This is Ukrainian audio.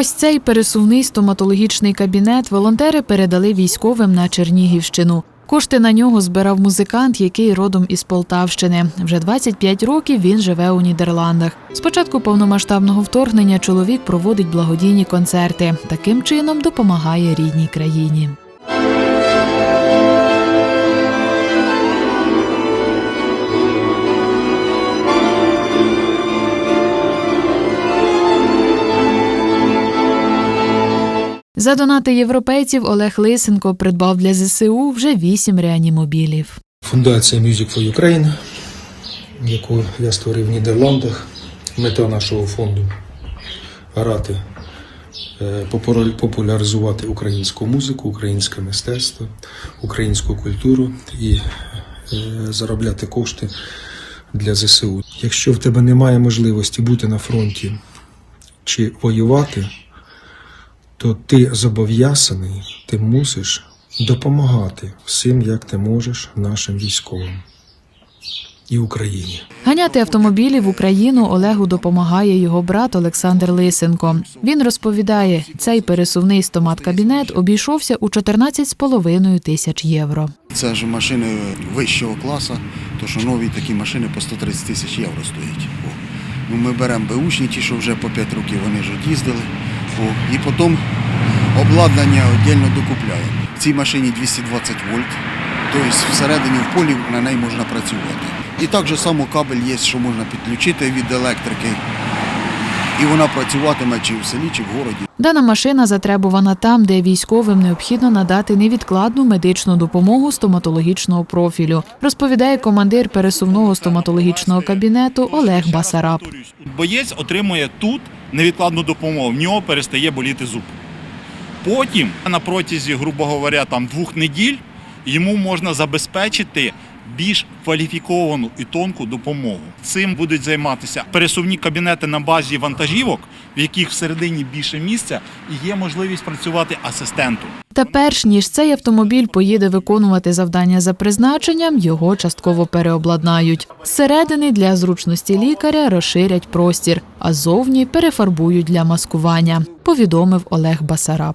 Ось цей пересувний стоматологічний кабінет волонтери передали військовим на Чернігівщину. Кошти на нього збирав музикант, який родом із Полтавщини. Вже 25 років він живе у Нідерландах. З початку повномасштабного вторгнення чоловік проводить благодійні концерти. Таким чином допомагає рідній країні. За донати європейців Олег Лисенко придбав для ЗСУ вже вісім реанімобілів. Фундація Music for Ukraine, яку я створив в Нідерландах. Мета нашого фонду грати, е, популяризувати українську музику, українське мистецтво, українську культуру і е, заробляти кошти для ЗСУ. Якщо в тебе немає можливості бути на фронті чи воювати, то ти зобов'язаний, ти мусиш допомагати всім, як ти можеш, нашим військовим і Україні. Ганяти автомобілі в Україну Олегу допомагає його брат Олександр Лисенко. Він розповідає, цей пересувний стомат-кабінет обійшовся у 14,5 тисяч євро. Це ж машини вищого класу, то що нові такі машини по 130 тисяч євро стоять. Ну, ми беремо беушні, ті, що вже по 5 років вони ж їздили. О. І потім обладнання віддільно докупляємо. В цій машині 220 вольт, тобто всередині в полі на неї можна працювати. І так же само кабель є, що можна підключити від електрики. І вона працюватиме чи в селі, чи в городі. Дана машина затребувана там, де військовим необхідно надати невідкладну медичну допомогу стоматологічного профілю, розповідає командир пересувного стоматологічного кабінету Олег Басараб. Боєць отримує тут невідкладну допомогу, в нього перестає боліти зуб. Потім, на протязі, грубо говоря, там двох неділь йому можна забезпечити більш кваліфіковану і тонку допомогу. Цим будуть займатися пересувні кабінети на базі вантажівок, в яких всередині більше місця, і є можливість працювати асистентом. Та перш ніж цей автомобіль поїде виконувати завдання за призначенням, його частково переобладнають. Зсередини для зручності лікаря розширять простір, а зовні перефарбують для маскування, повідомив Олег Басараб.